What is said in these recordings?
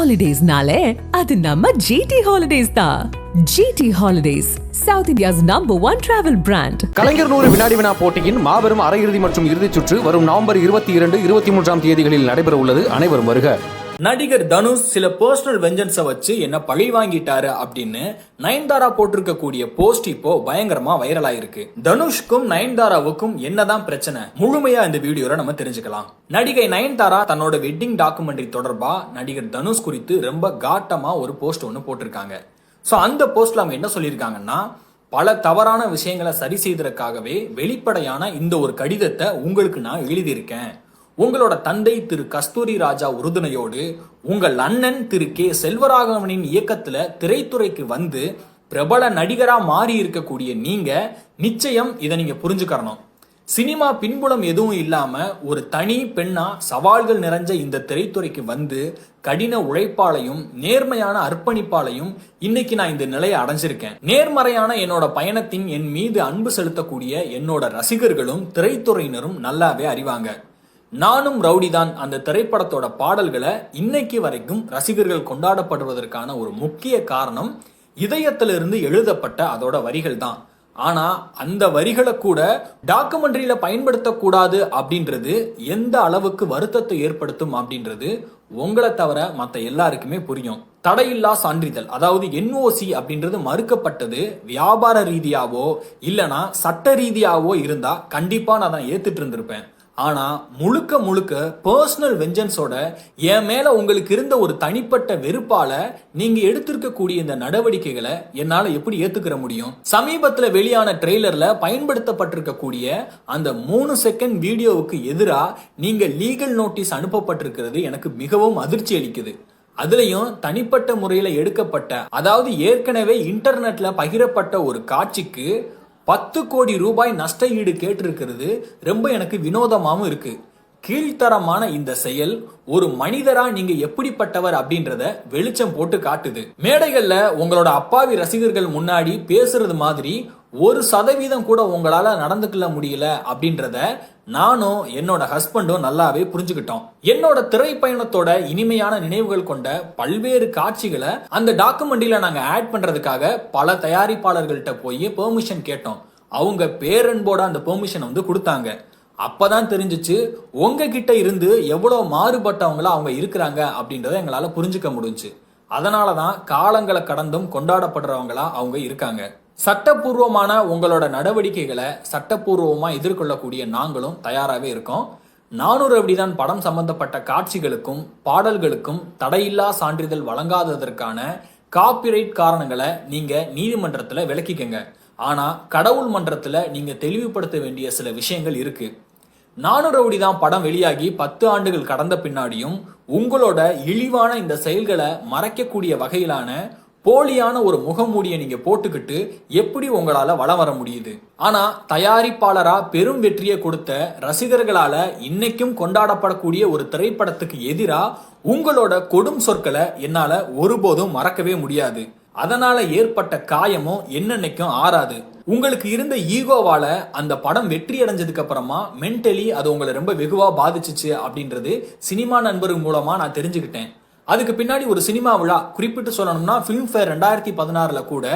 ஹாலிடேஸ்னாலே அது நம்ம ஜிடி ஹாலிடேஸ் தான் GT holidays south India's number one travel brand கலைஞர் நூறு வினாடி வினா போட்டியின் மாபெரும் அரையிறுதி மற்றும் இறுதிச் சுற்று வரும் நவம்பர் இருபத்தி இரண்டு இருபத்தி மூன்றாம் தேதிகளில் நடைபெற உள்ளது அனைவரும் வருக. நடிகர் தனுஷ் சில பர்சனல் வெஞ்சன்ஸை வச்சு என்ன பழி வாங்கிட்டாரு அப்படின்னு நயன்தாரா போட்டிருக்கக்கூடிய போஸ்ட் இப்போ பயங்கரமா வைரல் ஆயிருக்கு. தனுஷ்க்கும் நயன்தாராவுக்கும் என்னதான் பிரச்சனை? முழுமையா இந்த வீடியோல நம்ம தெரிஞ்சுக்கலாம். நடிகை நயன்தாரா தன்னோட வெட்டிங் டாக்குமெண்ட்ரி தொடர்பா நடிகர் தனுஷ் குறித்து ரொம்ப காட்டமா ஒரு போஸ்ட் ஒன்று போட்டிருக்காங்க. ஸோ அந்த போஸ்ட்ல அவங்க என்ன சொல்லியிருக்காங்கன்னா பல தவறான விஷயங்களை சரி செய்ததற்காகவே வெளிப்படையான இந்த ஒரு கடிதத்தை உங்களுக்கு நான் எழுதியிருக்கேன். உங்களோட தந்தை திரு கஸ்தூரி ராஜா உறுதுணையோடு உங்கள் அண்ணன் திரு கே செல்வராகவனின் இயக்கத்துல திரைத்துறைக்கு வந்து பிரபல நடிகரா மாறி இருக்கக்கூடிய நீங்க நிச்சயம் இதை நீங்க புரிஞ்சுக்கரணும் சினிமா பின்புலம் எதுவும் இல்லாம ஒரு தனி பெண்ணா சவால்கள் நிறைஞ்ச இந்த திரைத்துறைக்கு வந்து கடின உழைப்பாலையும் நேர்மையான அர்ப்பணிப்பாலையும் இன்னைக்கு நான் இந்த நிலையை அடைஞ்சிருக்கேன். நேர்மறையான என்னோட பயணத்தின் என் மீது அன்பு செலுத்தக்கூடிய என்னோட ரசிகர்களும் திரைத்துறையினரும் நல்லாவே அறிவாங்க. நானும் ரவுடிதான் அந்த திரைப்படத்தோட பாடல்களை இன்னைக்கு வரைக்கும் ரசிகர்கள் கொண்டாடப்படுவதற்கான ஒரு முக்கிய காரணம் இதயத்திலிருந்து எழுதப்பட்ட அதோட வரிகள் தான். ஆனா அந்த வரிகளை கூட டாக்குமெண்ட்ரியில பயன்படுத்தக்கூடாது அப்படின்றது எந்த அளவுக்கு வருத்தத்தை ஏற்படுத்தும் அப்படின்றது உங்களை தவிர மற்ற எல்லாருக்குமே புரியும். தடையில்லா சான்றிதழ் அதாவது என்ஓசி அப்படின்றது மறுக்கப்பட்டது வியாபார ரீதியாவோ இல்லனா சட்ட ரீதியாவோ இருந்தா கண்டிப்பா நான் அதை ஏத்துட்டு இருந்திருப்பேன். ஆனால் முழுக்க முழுக்க பர்சனல் வெஞ்சன்ஸோட என் மேலே உங்களுக்கு இருந்த ஒரு தனிப்பட்ட வெறுப்பால நீங்கள் எடுத்திருக்கக்கூடிய இந்த நடவடிக்கைகளை என்னால் எப்படி ஏற்றுக்கிற முடியும்? சமீபத்தில் வெளியான ட்ரெய்லரில் பயன்படுத்தப்பட்டிருக்கக்கூடிய அந்த மூணு செகண்ட் வீடியோவுக்கு எதிராக நீங்கள் லீகல் நோட்டீஸ் அனுப்பப்பட்டிருக்கிறது எனக்கு மிகவும் அதிர்ச்சி அளிக்குது. அதுலயும் தனிப்பட்ட முறையில் எடுக்கப்பட்ட அதாவது ஏற்கனவே இன்டர்நெட்ல பகிரப்பட்ட ஒரு காட்சிக்கு பத்து கோடி ரூபாய் நஷ்ட ஈடு கேட்டிருக்கிறது. ரொம்ப எனக்கு வினோதமாகவும் இருக்குது கீழ்த்தரமான இந்த செயல் ஒரு மனிதரா நீங்க எப்படிப்பட்டவர் அப்படின்றத வெளிச்சம் போட்டு காட்டுது. மேடைகள்ல உங்களோட அப்பாவி ரசிகர்கள் முன்னாடி பேசுறது மாதிரி ஒரு சதவீதம் கூட உங்களால நடந்துக்கல முடியல அப்படின்றத நானும் என்னோட ஹஸ்பண்டும் நல்லாவே புரிஞ்சுக்கிட்டோம். என்னோட திரைப்பயணத்தோட இனிமையான நினைவுகள் கொண்ட பல்வேறு காட்சிகளை அந்த டாக்குமெண்ட்ரியில நாங்க ஆட் பண்றதுக்காக பல தயாரிப்பாளர்கள்ட்ட போய் பெர்மிஷன் கேட்டோம். அவங்க பேரன்போட அந்த பெர்மிஷன் வந்து கொடுத்தாங்க. அப்பதான் தெரிஞ்சிச்சு உங்ககிட்ட இருந்து எவ்வளோ மாறுபட்டவங்களா அவங்க இருக்கிறாங்க அப்படின்றத எங்களால் புரிஞ்சுக்க முடிஞ்சுச்சு. அதனால தான் காலங்களை கடந்தும் கொண்டாடப்படுறவங்களா அவங்க இருக்காங்க. சட்டப்பூர்வமான உங்களோட நடவடிக்கைகளை சட்டப்பூர்வமாக எதிர்கொள்ளக்கூடிய நாங்களும் தயாராகவே இருக்கோம். நானூறு அப்படிதான் படம் சம்பந்தப்பட்ட காட்சிகளுக்கும் பாடல்களுக்கும் தடையில்லா சான்றிதழ் வழங்காததற்கான காப்பிரைட் காரணங்களை நீங்கள் நீதிமன்றத்தில் விளக்கிக்கங்க. ஆனால் கடவுள் மன்றத்தில் நீங்கள் தெளிவுபடுத்த வேண்டிய சில விஷயங்கள் இருக்குது நானும் ரவுடி தான் படம் வெளியாகி பத்து ஆண்டுகள் கடந்த பின்னாடியும் உங்களோட இழிவான இந்த செயல்களை மறைக்கக்கூடிய வகையிலான போலியான ஒரு முகமூடியை நீங்க போட்டுக்கிட்டு எப்படி உங்களால வளம் வர முடியுது? ஆனா தயாரிப்பாளரா பெரும் வெற்றியை கொடுத்த ரசிகர்களால இன்னைக்கும் கொண்டாடப்படக்கூடிய ஒரு திரைப்படத்துக்கு எதிரா உங்களோட கொடும் சொற்களை என்னால ஒருபோதும் மறக்கவே முடியாது. அதனால ஏற்பட்ட காயமும் என்னன்னைக்கும் ஆறாது. உங்களுக்கு இருந்த ஈகோவால அந்த படம் வெற்றி அடைஞ்சதுக்கு அப்புறமா மென்டலி அது உங்களை ரொம்ப வெகுவா பாதிச்சுச்சு அப்படின்றது சினிமா நண்பர்கள் மூலமா நான் தெரிஞ்சுக்கிட்டேன். அதுக்கு பின்னாடி ஒரு சினிமா விழா குறிப்பிட்டு சொல்லணும்னா ஃபிலிம்ஃபேர் ரெண்டாயிரத்தி பதினாறுல கூட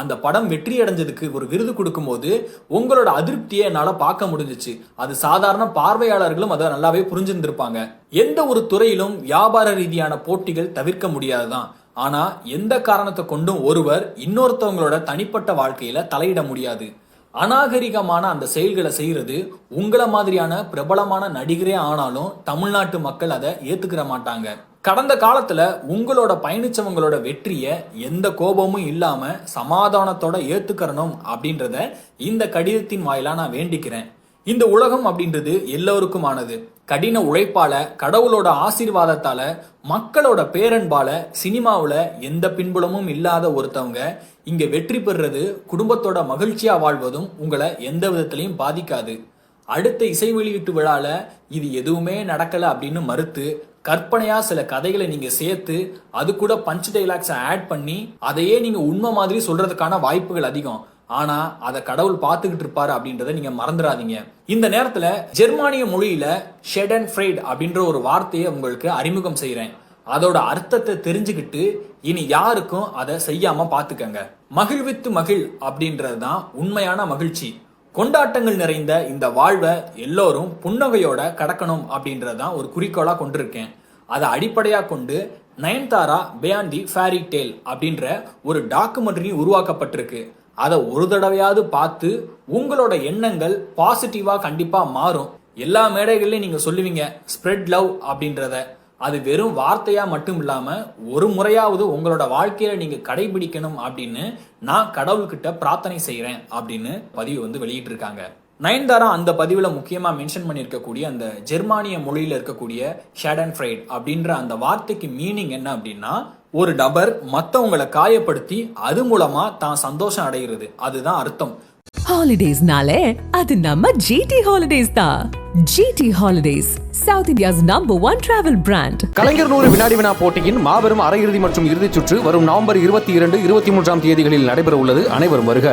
அந்த படம் வெற்றி அடைஞ்சதுக்கு ஒரு விருது கொடுக்கும்போது உங்களோட அதிருப்தியை என்னால் பார்க்க முடிஞ்சிச்சு. அது சாதாரண பார்வையாளர்களும் அதை நல்லாவே புரிஞ்சிருந்திருப்பாங்க. எந்த ஒரு துறையிலும் வியாபார ரீதியான போட்டிகள் தவிர்க்க முடியாதுதான். ஆனா எந்த காரணத்தை கொண்டும் ஒருவர் இன்னொருத்தவங்களோட தனிப்பட்ட வாழ்க்கையில தலையிட முடியாது. அநாகரிகமான அந்த செயல்களை செய்யறது உங்களை மாதிரியான பிரபலமான நடிகரே ஆனாலும் தமிழ்நாட்டு மக்கள் அதை ஏத்துக்கிற மாட்டாங்க. கடந்த காலத்துல உங்களோட பயணிச்சவங்களோட வெற்றிய எந்த கோபமும் இல்லாம சமாதானத்தோட ஏத்துக்கறணும் அப்படின்றத இந்த கடிதத்தின் வாயிலா நான் வேண்டிக்கிறேன். இந்த உலகம் அப்படின்றது எல்லோருக்குமானது. கடின உழைப்பால கடவுளோட ஆசீர்வாதத்தால மக்களோட பேரன்பால சினிமாவில் எந்த பின்புலமும் இல்லாத ஒருத்தவங்க இங்க வெற்றி பெறுறது குடும்பத்தோட மகிழ்ச்சியா வாழ்வதும் உங்களை எந்த விதத்திலையும் பாதிக்காது. அடுத்த இசை வெளியீட்டு விழால இது எதுவுமே நடக்கல அப்படின்னு மறுத்து கற்பனையா சில கதைகளை நீங்க சேர்த்து அது கூட பஞ்ச் டைலாக்ஸை ஆட் பண்ணி அதையே நீங்க உண்மை மாதிரி சொல்றதுக்கான வாய்ப்புகள் அதிகம். ஆனா அதை கடவுள் பார்த்துக்கிட்டு இருப்பாரு அப்படின்றத நீங்க மறந்துடாதீங்க இந்த நேரத்துல ஜெர்மானிய மொழியில ஷெட் அண்ட் ஃப்ரைட் அப்படின்ற ஒரு வார்த்தையை உங்களுக்கு அறிமுகம் செய்யறேன் அதோட அர்த்தத்தை தெரிஞ்சுக்கிட்டு இனி யாருக்கும் அதை செய்யாம பாத்துக்கங்க. மகிழ்வித்து மகிழ் அப்படின்றது தான் உண்மையான மகிழ்ச்சி. கொண்டாட்டங்கள் நிறைந்த இந்த வாழ்வை எல்லோரும் புன்னகையோட கடக்கணும் அப்படின்றது தான் ஒரு குறிக்கோளாக கொண்டிருக்கேன். அதை அடிப்படையாக கொண்டு Nayanthara beyond the fairy tale அப்படின்ற ஒரு டாக்குமெண்ட்ரி உருவாக்கப்பட்டிருக்கு. அதை ஒரு தடவையாவது பார்த்து உங்களோட எண்ணங்கள் பாசிட்டிவாக கண்டிப்பாக மாறும். எல்லா மேடைகள்லையும் நீங்கள் சொல்லுவீங்க ஸ்ப்ரெட் லவ் அப்படின்றத. அது வெறும் வார்த்தையாக மட்டும் இல்லாமல் ஒரு முறையாவது உங்களோட வாழ்க்கையில் நீங்கள் கடைபிடிக்கணும் அப்படின்னு நான் கடவுள்கிட்ட பிரார்த்தனை செய்கிறேன் அப்படின்னு பதிவு வந்து வெளியிட்டிருக்காங்க. நயன்தாரா அந்த பதிவில் முக்கியமாக மென்ஷன் பண்ணியிருக்கக்கூடிய அந்த ஜெர்மானிய மொழியில் இருக்கக்கூடிய ஷேடன் ஃப்ரைட் அப்படின்ற அந்த வார்த்தைக்கு மீனிங் என்ன அப்படின்னா ஒரு நபர் மத்தவங்களை காயப்படுத்தி அது மூலமா தான் சந்தோஷம் அடைகிறது அதுதான் அர்த்தம். ஹாலிடேஸ்னாலே அது நம்ம ஜிடி ஹாலிடேஸ் தான் GT holidays south India's number one travel brand கலைஞர் நூறு வினாடி வினா போட்டியின் மாபெரும் அரையிறுதி மற்றும் இறுதிச் சுற்று வரும் நவம்பர் இருபத்தி இரண்டு இருபத்தி மூன்றாம் தேதிகளில் நடைபெற உள்ளது அனைவரும் வருக.